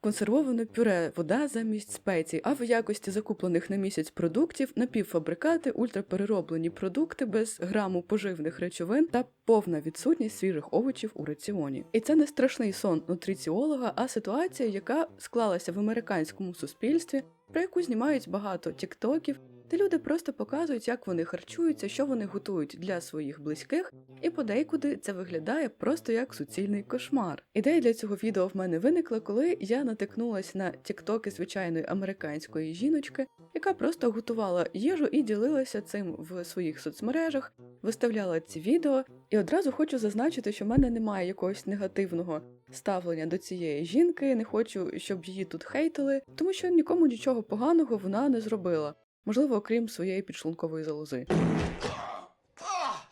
консервоване пюре, вода замість спецій, а в якості закуплених на місяць продуктів напівфабрикати, ультраперероблені продукти без граму поживних речовин та повна відсутність свіжих овочів у раціоні. І це не страшний сон нутриціолога, а ситуація, яка склалася в американському суспільстві, про яку знімають багато тіктоків. Де люди просто показують, як вони харчуються, що вони готують для своїх близьких, і подейкуди це виглядає просто як суцільний кошмар. Ідея для цього відео в мене виникла, коли я натикнулась на тіктоки звичайної американської жіночки, яка просто готувала їжу і ділилася цим в своїх соцмережах, виставляла ці відео. І одразу хочу зазначити, що в мене немає якогось негативного ставлення до цієї жінки, не хочу, щоб її тут хейтили, тому що нікому нічого поганого вона не зробила можливо, окрім своєї підшлункової залози.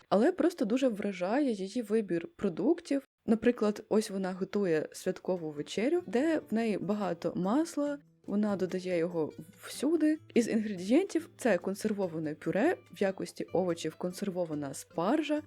Але просто дуже вражає її вибір продуктів. Наприклад, ось вона готує святкову вечерю, де в неї багато масла. Вона додає його всюди. Із інгредієнтів це консервоване пюре в якості овочів консервована спаржа,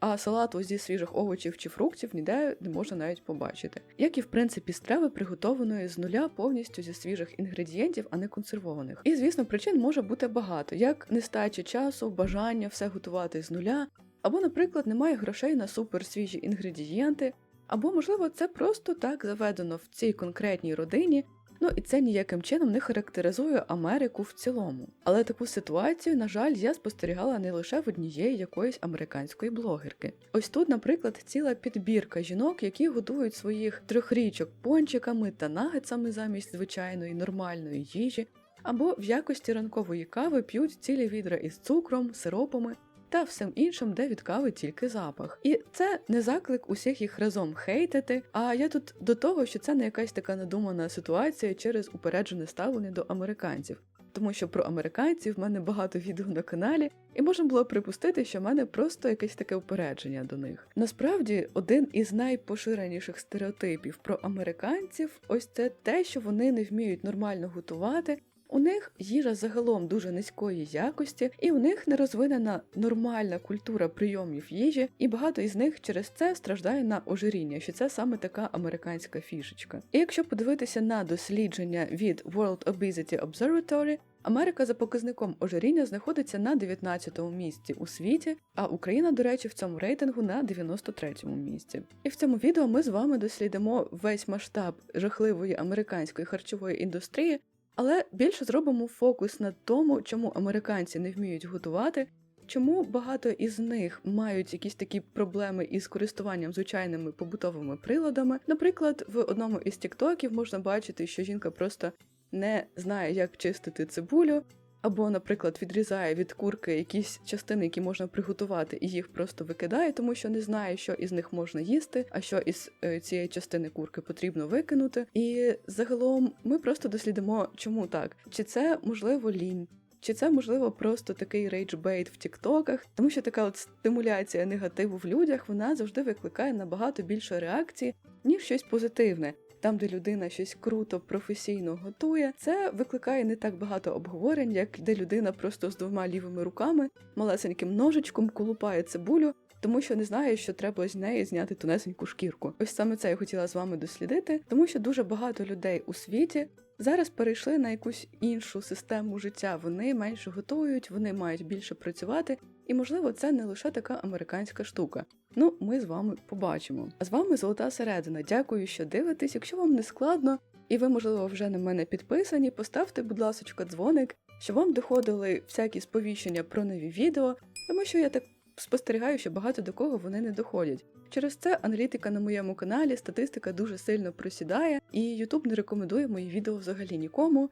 а салату зі свіжих овочів чи фруктів ніде не можна навіть побачити. Як і в принципі страви, приготованої з нуля повністю зі свіжих інгредієнтів, а не консервованих. І звісно, причин може бути багато, як нестача часу, бажання все готувати з нуля, або, наприклад, немає грошей на суперсвіжі інгредієнти, або, можливо, це просто так заведено в цій конкретній родині, Ну і це ніяким чином не характеризує Америку в цілому. Але таку ситуацію, на жаль, я спостерігала не лише в однієї якоїсь американської блогерки. Ось тут, наприклад, ціла підбірка жінок, які готують своїх трьохрічок пончиками та нагетсами замість звичайної нормальної їжі. Або в якості ранкової кави п'ють цілі відра із цукром, сиропами та всім іншим, де від кави тільки запах. І це не заклик усіх їх разом хейтити. А я тут до того, що це не якась така надумана ситуація через упереджене ставлення до американців. Тому що про американців в мене багато відео на каналі, і можна було припустити, що в мене просто якесь таке упередження до них. Насправді, один із найпоширеніших стереотипів про американців ось це те, що вони не вміють нормально готувати, у них їжа загалом дуже низької якості, і у них не розвинена нормальна культура прийомів їжі, і багато із них через це страждає на ожиріння, що це саме така американська фішечка. І якщо подивитися на дослідження від World Obesity Observatory, Америка за показником ожиріння знаходиться на 19-му місці у світі, а Україна, до речі, в цьому рейтингу на 93-му місці. І в цьому відео ми з вами дослідимо весь масштаб жахливої американської харчової індустрії але більше зробимо фокус на тому, чому американці не вміють готувати, чому багато із них мають якісь такі проблеми із користуванням звичайними побутовими приладами. Наприклад, в одному із тіктоків можна бачити, що жінка просто не знає, як чистити цибулю, або, наприклад, відрізає від курки якісь частини, які можна приготувати, і їх просто викидає, тому що не знає, що із них можна їсти, а що із е, цієї частини курки потрібно викинути. І загалом ми просто дослідимо, чому так, чи це можливо лінь. Чи це можливо просто такий рейджбейт в Тіктоках, тому що така от стимуляція негативу в людях вона завжди викликає набагато більше реакції, ніж щось позитивне там, де людина щось круто, професійно готує, це викликає не так багато обговорень, як де людина просто з двома лівими руками, малесеньким ножичком колупає цибулю, тому що не знає, що треба з неї зняти тонесеньку шкірку. Ось саме це я хотіла з вами дослідити, тому що дуже багато людей у світі. Зараз перейшли на якусь іншу систему життя. Вони менше готують, вони мають більше працювати, і, можливо, це не лише така американська штука. Ну, ми з вами побачимо. А з вами Золота Середина. Дякую, що дивитесь. Якщо вам не складно, і ви, можливо, вже на мене підписані, поставте, будь ласка, дзвоник, щоб вам доходили всякі сповіщення про нові відео, тому що я так спостерігаю, що багато до кого вони не доходять. Через це аналітика на моєму каналі, статистика дуже сильно просідає, і YouTube не рекомендує мої відео взагалі нікому.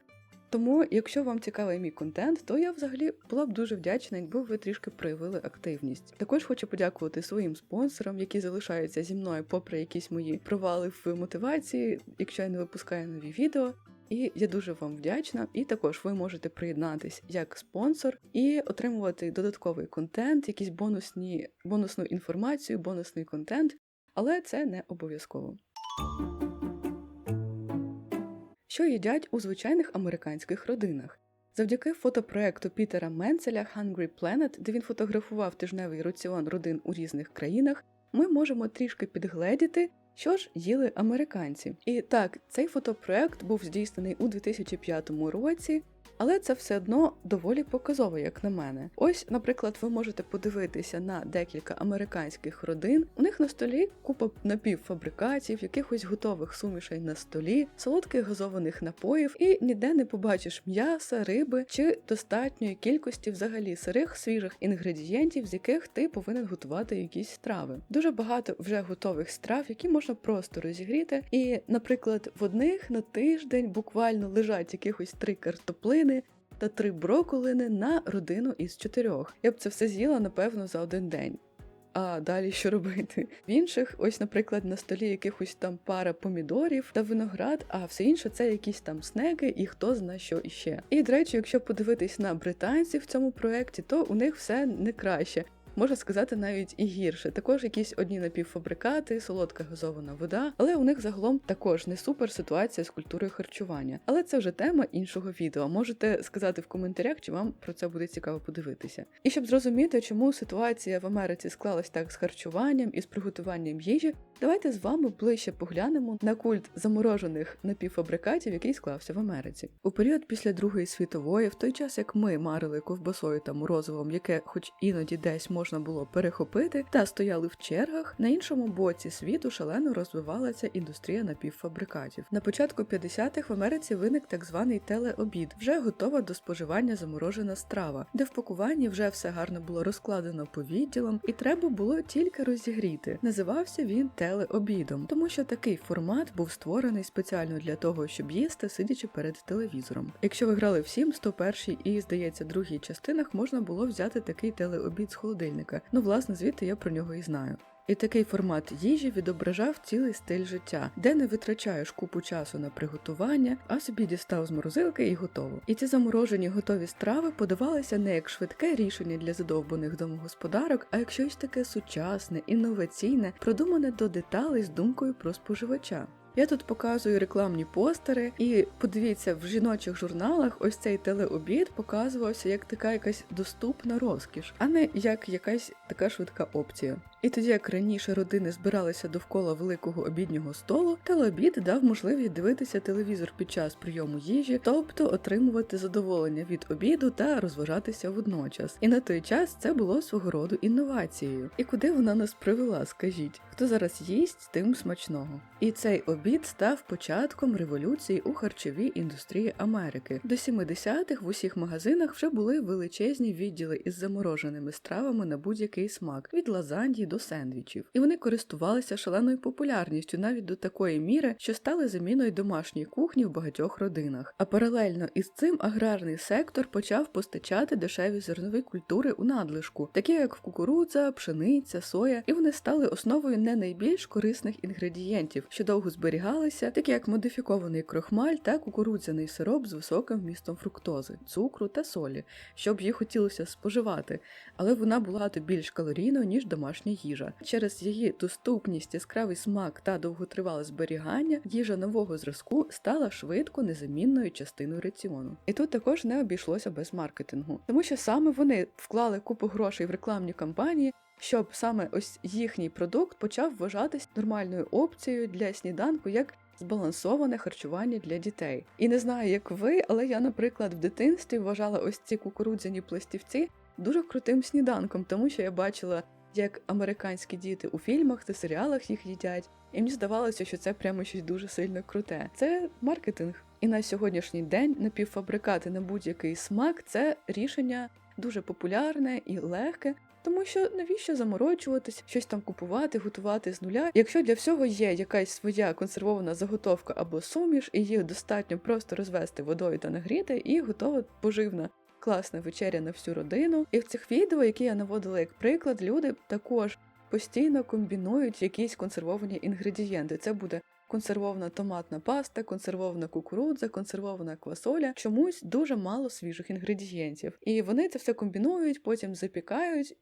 Тому, якщо вам цікавий мій контент, то я взагалі була б дуже вдячна, якби ви трішки проявили активність. Також хочу подякувати своїм спонсорам, які залишаються зі мною, попри якісь мої провали в мотивації, якщо я не випускаю нові відео. І я дуже вам вдячна. І також ви можете приєднатись як спонсор і отримувати додатковий контент, якісь бонусні, бонусну інформацію, бонусний контент, але це не обов'язково що їдять у звичайних американських родинах. Завдяки фотопроекту Пітера Менцеля Hungry Planet, де він фотографував тижневий раціон родин у різних країнах, ми можемо трішки підгледіти, Що ж їли американці? І так, цей фотопроект був здійснений у 2005 році. Але це все одно доволі показово, як на мене. Ось, наприклад, ви можете подивитися на декілька американських родин. У них на столі купа напівфабрикатів, якихось готових сумішей на столі, солодких газованих напоїв, і ніде не побачиш м'яса, риби чи достатньої кількості взагалі сирих свіжих інгредієнтів, з яких ти повинен готувати якісь страви. Дуже багато вже готових страв, які можна просто розігріти. І, наприклад, в одних на тиждень буквально лежать якихось три картоплини та три броколини на родину із чотирьох. Я б це все з'їла, напевно, за один день. А далі що робити? В інших, ось, наприклад, на столі якихось там пара помідорів та виноград, а все інше це якісь там снеки і хто зна що іще. І до речі, якщо подивитись на британців в цьому проєкті, то у них все не краще можна сказати, навіть і гірше. Також якісь одні напівфабрикати, солодка газована вода, але у них загалом також не супер ситуація з культурою харчування. Але це вже тема іншого відео. Можете сказати в коментарях, чи вам про це буде цікаво подивитися. І щоб зрозуміти, чому ситуація в Америці склалась так з харчуванням і з приготуванням їжі, давайте з вами ближче поглянемо на культ заморожених напівфабрикатів, який склався в Америці. У період після Другої світової, в той час як ми марили ковбасою та морозивом, яке, хоч іноді десь може можна було перехопити та стояли в чергах. На іншому боці світу шалено розвивалася індустрія напівфабрикатів. На початку 50-х в Америці виник так званий телеобід, вже готова до споживання заморожена страва, де в пакуванні вже все гарно було розкладено по відділам, і треба було тільки розігріти. Називався він телеобідом, тому що такий формат був створений спеціально для того, щоб їсти, сидячи перед телевізором. Якщо ви грали в Sims, 101 і здається, другій частинах можна було взяти такий телеобід з холодильника холодильника. Ну, власне, звідти я про нього і знаю. І такий формат їжі відображав цілий стиль життя, де не витрачаєш купу часу на приготування, а собі дістав з морозилки і готово. І ці заморожені готові страви подавалися не як швидке рішення для задовбаних домогосподарок, а як щось таке сучасне, інноваційне, продумане до деталей з думкою про споживача. Я тут показую рекламні постери, і подивіться, в жіночих журналах ось цей телеобід показувався як така якась доступна розкіш, а не як якась така швидка опція. І тоді, як раніше родини збиралися довкола великого обіднього столу, телеобід дав можливість дивитися телевізор під час прийому їжі, тобто отримувати задоволення від обіду та розважатися водночас. І на той час це було свого роду інновацією. І куди вона нас привела, скажіть? Хто зараз їсть, тим смачного. І цей обід став початком революції у харчовій індустрії Америки. До 70-х в усіх магазинах вже були величезні відділи із замороженими стравами на будь-який смак від лазаньї до сендвічів, і вони користувалися шаленою популярністю навіть до такої міри, що стали заміною домашньої кухні в багатьох родинах. А паралельно із цим аграрний сектор почав постачати дешеві зернові культури у надлишку, такі як кукурудза, пшениця, соя, і вони стали основою не найбільш корисних інгредієнтів, що довго зберігалися, такі як модифікований крохмаль та кукурудзяний сироп з високим вмістом фруктози, цукру та солі, щоб їх хотілося споживати, але вона була багато більш калорійною ніж домашня їжа. Через її доступність, яскравий смак та довготривале зберігання, їжа нового зразку стала швидко незамінною частиною раціону. І тут також не обійшлося без маркетингу, тому що саме вони вклали купу грошей в рекламні кампанії. Щоб саме ось їхній продукт почав вважатись нормальною опцією для сніданку як збалансоване харчування для дітей. І не знаю, як ви, але я, наприклад, в дитинстві вважала ось ці кукурудзяні пластівці дуже крутим сніданком, тому що я бачила як американські діти у фільмах та серіалах їх їдять, і мені здавалося, що це прямо щось дуже сильно круте. Це маркетинг. І на сьогоднішній день напівфабрикати на будь-який смак це рішення дуже популярне і легке. Тому що навіщо заморочуватись, щось там купувати, готувати з нуля, якщо для всього є якась своя консервована заготовка або суміш, і їх достатньо просто розвести водою та нагріти, і готова поживна класна вечеря на всю родину. І в цих відео, які я наводила як приклад, люди також постійно комбінують якісь консервовані інгредієнти. Це буде консервована томатна паста, консервована кукурудза, консервована квасоля. Чомусь дуже мало свіжих інгредієнтів. І вони це все комбінують, потім запікають.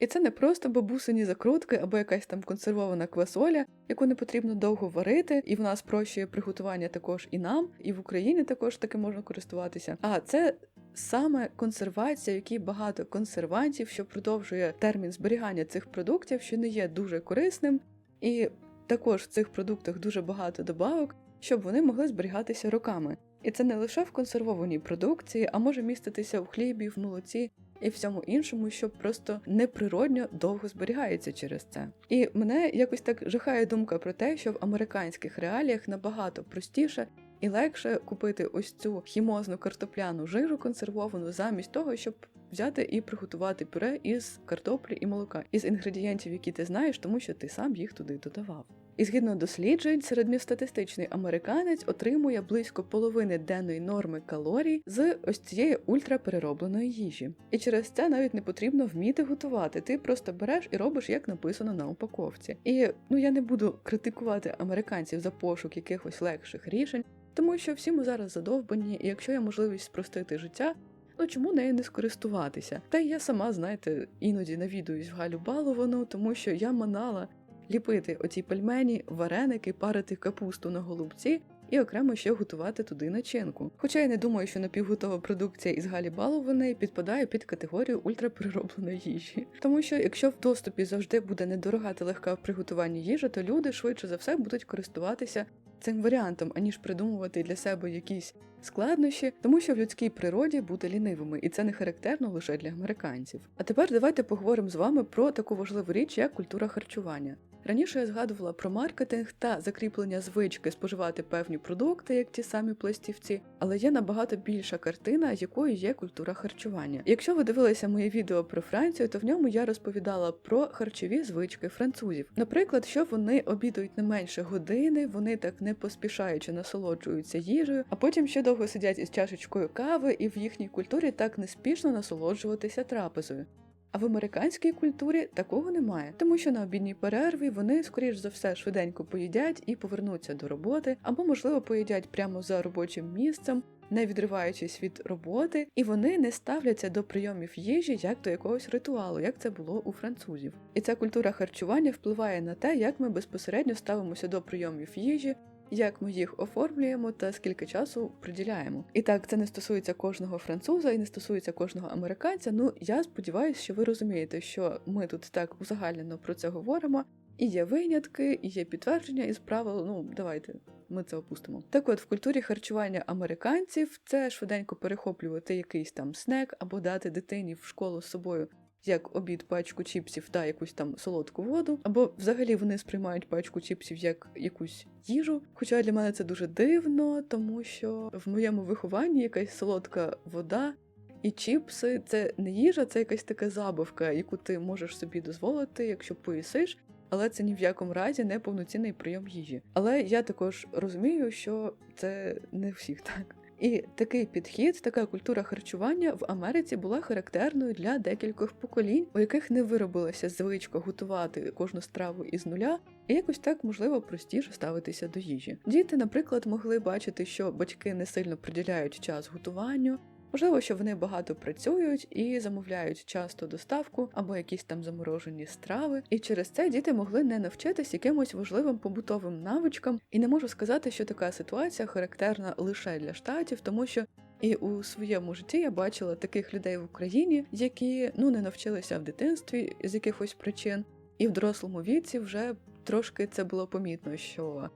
І це не просто бабусині закрутки або якась там консервована квасоля, яку не потрібно довго варити, і вона спрощує приготування також і нам, і в Україні також таки можна користуватися. А це саме консервація, в якій багато консервантів, що продовжує термін зберігання цих продуктів, що не є дуже корисним. І також в цих продуктах дуже багато добавок, щоб вони могли зберігатися роками. І це не лише в консервованій продукції, а може міститися в хлібі, в молоці і всьому іншому, що просто неприродньо довго зберігається через це. І мене якось так жахає думка про те, що в американських реаліях набагато простіше. І легше купити ось цю хімозну картопляну жиру консервовану замість того, щоб взяти і приготувати пюре із картоплі і молока, із інгредієнтів, які ти знаєш, тому що ти сам їх туди додавав. І згідно досліджень, середньостатистичний американець отримує близько половини денної норми калорій з ось цієї ультрапереробленої їжі. І через це навіть не потрібно вміти готувати. Ти просто береш і робиш, як написано на упаковці. І ну я не буду критикувати американців за пошук якихось легших рішень, тому що всі ми зараз задовбані, і якщо є можливість спростити життя. Ну чому нею не скористуватися? Та й я сама, знаєте, іноді навідуюсь в Галю Баловану, тому що я манала ліпити оці пельмені, вареники, парити капусту на голубці і окремо ще готувати туди начинку. Хоча я не думаю, що напівготова продукція із Галі Балованої підпадає під категорію ультрапереробленої їжі. Тому що якщо в доступі завжди буде недорога та легка в приготуванні їжа, то люди швидше за все будуть користуватися цим варіантом, аніж придумувати для себе якісь складнощі, тому що в людській природі бути лінивими, і це не характерно лише для американців. А тепер давайте поговоримо з вами про таку важливу річ, як культура харчування. Раніше я згадувала про маркетинг та закріплення звички споживати певні продукти, як ті самі пластівці, але є набагато більша картина, якою є культура харчування. Якщо ви дивилися моє відео про Францію, то в ньому я розповідала про харчові звички французів. Наприклад, що вони обідують не менше години, вони так не поспішаючи насолоджуються їжею, а потім ще довго сидять із чашечкою кави, і в їхній культурі так неспішно насолоджуватися трапезою. А в американській культурі такого немає, тому що на обідній перерві вони, скоріш за все, швиденько поїдять і повернуться до роботи, або, можливо, поїдять прямо за робочим місцем, не відриваючись від роботи, і вони не ставляться до прийомів їжі як до якогось ритуалу, як це було у французів. І ця культура харчування впливає на те, як ми безпосередньо ставимося до прийомів їжі як ми їх оформлюємо та скільки часу приділяємо. І так, це не стосується кожного француза і не стосується кожного американця. Ну я сподіваюся, що ви розумієте, що ми тут так узагальнено про це говоримо. І є винятки, і є підтвердження із правил. Ну давайте ми це опустимо. Так, от в культурі харчування американців це швиденько перехоплювати якийсь там снек або дати дитині в школу з собою як обід пачку чіпсів та якусь там солодку воду, або взагалі вони сприймають пачку чіпсів як якусь їжу. Хоча для мене це дуже дивно, тому що в моєму вихованні якась солодка вода. І чіпси це не їжа, це якась така забавка, яку ти можеш собі дозволити, якщо поїсиш, але це ні в якому разі не повноцінний прийом їжі. Але я також розумію, що це не всіх так. І такий підхід, така культура харчування в Америці була характерною для декількох поколінь, у яких не виробилася звичка готувати кожну страву із нуля, і якось так можливо простіше ставитися до їжі. Діти, наприклад, могли бачити, що батьки не сильно приділяють час готуванню. Можливо, що вони багато працюють і замовляють часто доставку або якісь там заморожені страви, і через це діти могли не навчитись якимось важливим побутовим навичкам. І не можу сказати, що така ситуація характерна лише для штатів, тому що. І у своєму житті я бачила таких людей в Україні, які ну не навчилися в дитинстві з якихось причин, і в дорослому віці вже трошки це було помітно, що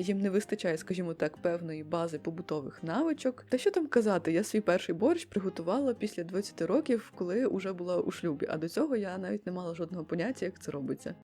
їм не вистачає, скажімо так, певної бази побутових навичок. Та що там казати, я свій перший борщ приготувала після 20 років, коли вже була у шлюбі, а до цього я навіть не мала жодного поняття, як це робиться.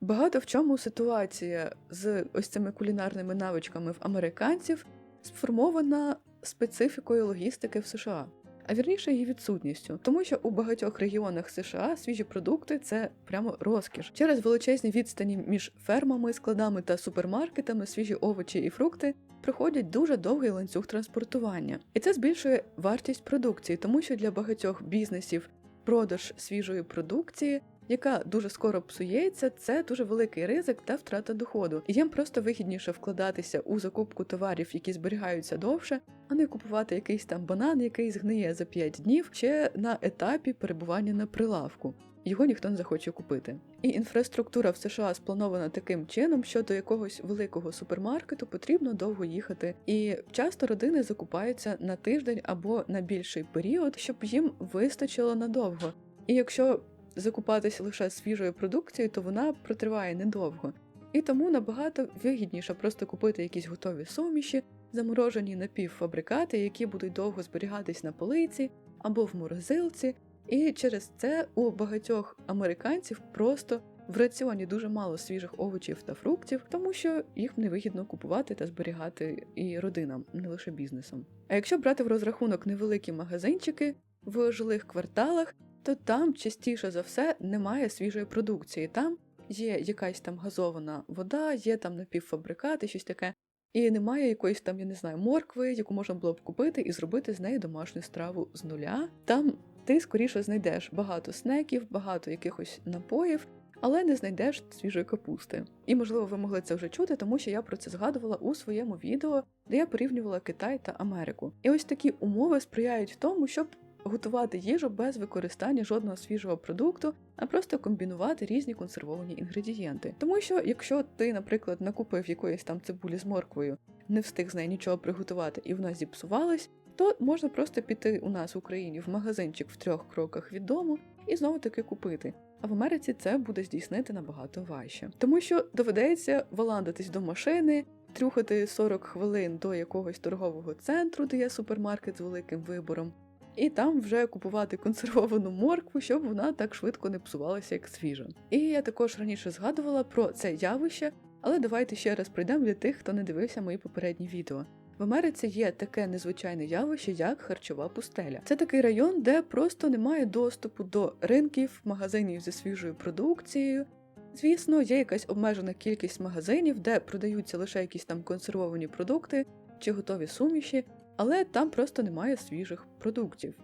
Багато в чому ситуація з ось цими кулінарними навичками в американців сформована специфікою логістики в США а вірніше її відсутністю, тому що у багатьох регіонах США свіжі продукти це прямо розкіш. Через величезні відстані між фермами, складами та супермаркетами свіжі овочі і фрукти проходять дуже довгий ланцюг транспортування, і це збільшує вартість продукції, тому що для багатьох бізнесів продаж свіжої продукції яка дуже скоро псується, це дуже великий ризик та втрата доходу. І їм просто вигідніше вкладатися у закупку товарів, які зберігаються довше, а не купувати якийсь там банан, який згниє за 5 днів, ще на етапі перебування на прилавку. Його ніхто не захоче купити. І інфраструктура в США спланована таким чином, що до якогось великого супермаркету потрібно довго їхати. І часто родини закупаються на тиждень або на більший період, щоб їм вистачило надовго. І якщо закупатися лише свіжою продукцією, то вона протриває недовго. І тому набагато вигідніше просто купити якісь готові суміші, заморожені напівфабрикати, які будуть довго зберігатись на полиці або в морозилці. І через це у багатьох американців просто в раціоні дуже мало свіжих овочів та фруктів, тому що їх невигідно купувати та зберігати і родинам, не лише бізнесом. А якщо брати в розрахунок невеликі магазинчики в жилих кварталах, то там частіше за все немає свіжої продукції. Там є якась там газована вода, є там напівфабрикати, щось таке. І немає якоїсь там, я не знаю, моркви, яку можна було б купити і зробити з неї домашню страву з нуля. Там ти скоріше знайдеш багато снеків, багато якихось напоїв, але не знайдеш свіжої капусти. І можливо, ви могли це вже чути, тому що я про це згадувала у своєму відео, де я порівнювала Китай та Америку. І ось такі умови сприяють тому, щоб готувати їжу без використання жодного свіжого продукту, а просто комбінувати різні консервовані інгредієнти. Тому що, якщо ти, наприклад, накупив якоїсь там цибулі з морквою, не встиг з неї нічого приготувати, і вона зіпсувалась, то можна просто піти у нас в Україні в магазинчик в трьох кроках від дому і знову таки купити. А в Америці це буде здійснити набагато важче, тому що доведеться валандитись до машини, трюхати 40 хвилин до якогось торгового центру, де є супермаркет з великим вибором, і там вже купувати консервовану моркву, щоб вона так швидко не псувалася, як свіжа. І я також раніше згадувала про це явище, але давайте ще раз пройдемо для тих, хто не дивився мої попередні відео. В Америці є таке незвичайне явище, як харчова пустеля. Це такий район, де просто немає доступу до ринків, магазинів зі свіжою продукцією. Звісно, є якась обмежена кількість магазинів, де продаються лише якісь там консервовані продукти чи готові суміші, але там просто немає свіжих продуктів.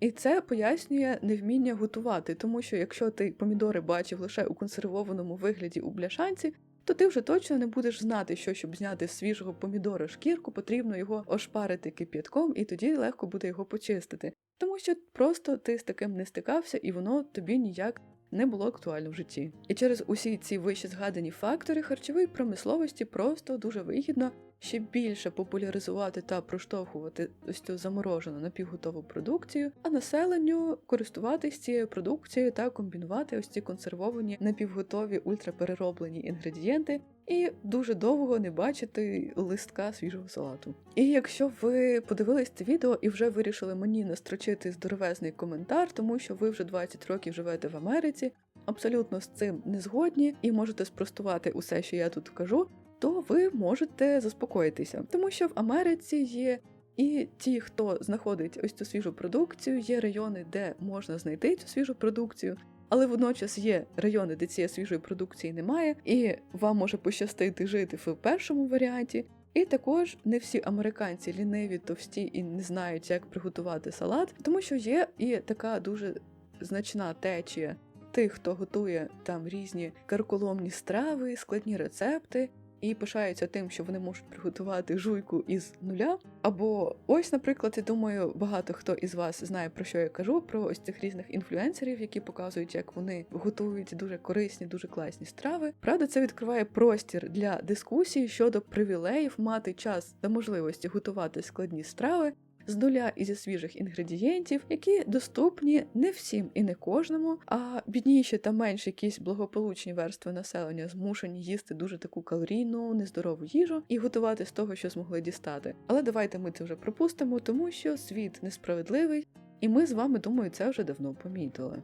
І це пояснює невміння готувати, тому що якщо ти помідори бачив лише у консервованому вигляді у бляшанці, то ти вже точно не будеш знати, що щоб зняти з свіжого помідора шкірку, потрібно його ошпарити кип'ятком, і тоді легко буде його почистити. Тому що просто ти з таким не стикався, і воно тобі ніяк не було актуально в житті. І через усі ці вище згадані фактори харчової промисловості просто дуже вигідно ще більше популяризувати та проштовхувати ось цю заморожену напівготову продукцію, а населенню користуватись цією продукцією та комбінувати ось ці консервовані напівготові ультраперероблені інгредієнти. І дуже довго не бачити листка свіжого салату. І якщо ви подивились це відео і вже вирішили мені настрочити здоровезний коментар, тому що ви вже 20 років живете в Америці, абсолютно з цим не згодні і можете спростувати усе, що я тут кажу, то ви можете заспокоїтися, тому що в Америці є. І ті, хто знаходить ось цю свіжу продукцію, є райони, де можна знайти цю свіжу продукцію, але водночас є райони, де цієї свіжої продукції немає, і вам може пощастити жити в першому варіанті. І також не всі американці ліниві, товсті і не знають, як приготувати салат, тому що є і така дуже значна течія тих, хто готує там різні карколомні страви, складні рецепти і пишаються тим, що вони можуть приготувати жуйку із нуля. Або ось, наприклад, я думаю, багато хто із вас знає про що я кажу, про ось цих різних інфлюенсерів, які показують, як вони готують дуже корисні, дуже класні страви. Правда, це відкриває простір для дискусії щодо привілеїв мати час та можливості готувати складні страви з нуля і зі свіжих інгредієнтів, які доступні не всім і не кожному, а бідніші та менш якісь благополучні верстви населення змушені їсти дуже таку калорійну, нездорову їжу і готувати з того, що змогли дістати. Але давайте ми це вже пропустимо, тому що світ несправедливий, і ми з вами думаю, це вже давно помітили.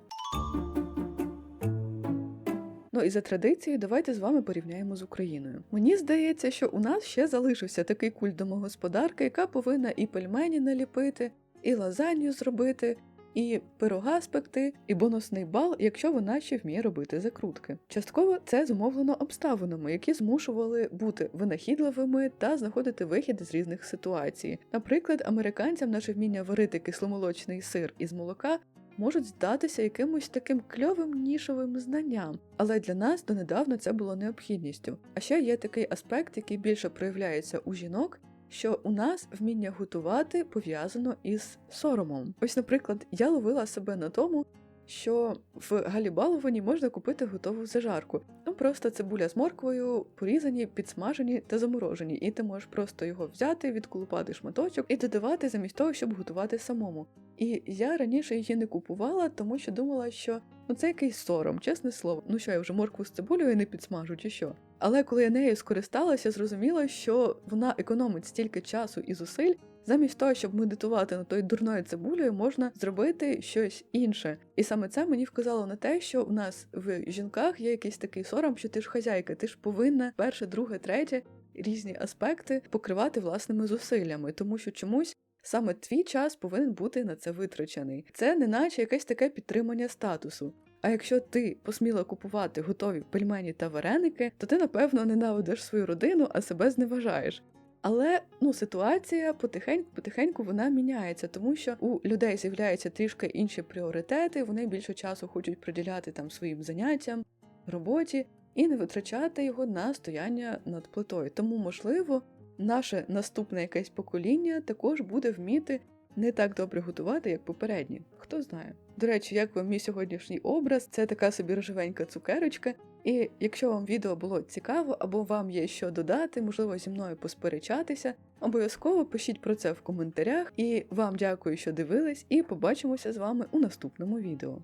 І за традицією, давайте з вами порівняємо з Україною. Мені здається, що у нас ще залишився такий культ домогосподарки, яка повинна і пельмені наліпити, і лазанью зробити, і пирога спекти, і бонусний бал, якщо вона ще вміє робити закрутки. Частково це зумовлено обставинами, які змушували бути винахідливими та знаходити вихід з різних ситуацій. Наприклад, американцям наше вміння варити кисломолочний сир із молока можуть здатися якимось таким кльовим нішовим знанням, але для нас донедавна це було необхідністю. А ще є такий аспект, який більше проявляється у жінок. Що у нас вміння готувати пов'язано із соромом. Ось, наприклад, я ловила себе на тому, що в галібаловані можна купити готову зажарку. Ну просто цибуля з морквою, порізані, підсмажені та заморожені, і ти можеш просто його взяти, відколупати шматочок і додавати замість того, щоб готувати самому. І я раніше її не купувала, тому що думала, що ну це якийсь сором, чесне слово. Ну що я вже моркву з цибулею не підсмажу, чи що. Але коли я нею скористалася, зрозуміла, що вона економить стільки часу і зусиль. Замість того, щоб медитувати над тою дурною цибулею, можна зробити щось інше. І саме це мені вказало на те, що в нас в жінках є якийсь такий сором, що ти ж хазяйка, ти ж повинна перше, друге, третє різні аспекти покривати власними зусиллями, тому що чомусь саме твій час повинен бути на це витрачений. Це не наче якесь таке підтримання статусу. А якщо ти посміла купувати готові пельмені та вареники, то ти напевно ненавидиш свою родину, а себе зневажаєш. Але ну ситуація потихеньку потихеньку вона міняється, тому що у людей з'являються трішки інші пріоритети. Вони більше часу хочуть приділяти там своїм заняттям, роботі і не витрачати його на стояння над плитою. Тому, можливо, наше наступне якесь покоління також буде вміти не так добре готувати, як попередні. Хто знає. До речі, як вам мій сьогоднішній образ, це така собі рожевенька цукерочка. І якщо вам відео було цікаво або вам є що додати, можливо, зі мною посперечатися, обов'язково пишіть про це в коментарях. І вам дякую, що дивились, і побачимося з вами у наступному відео.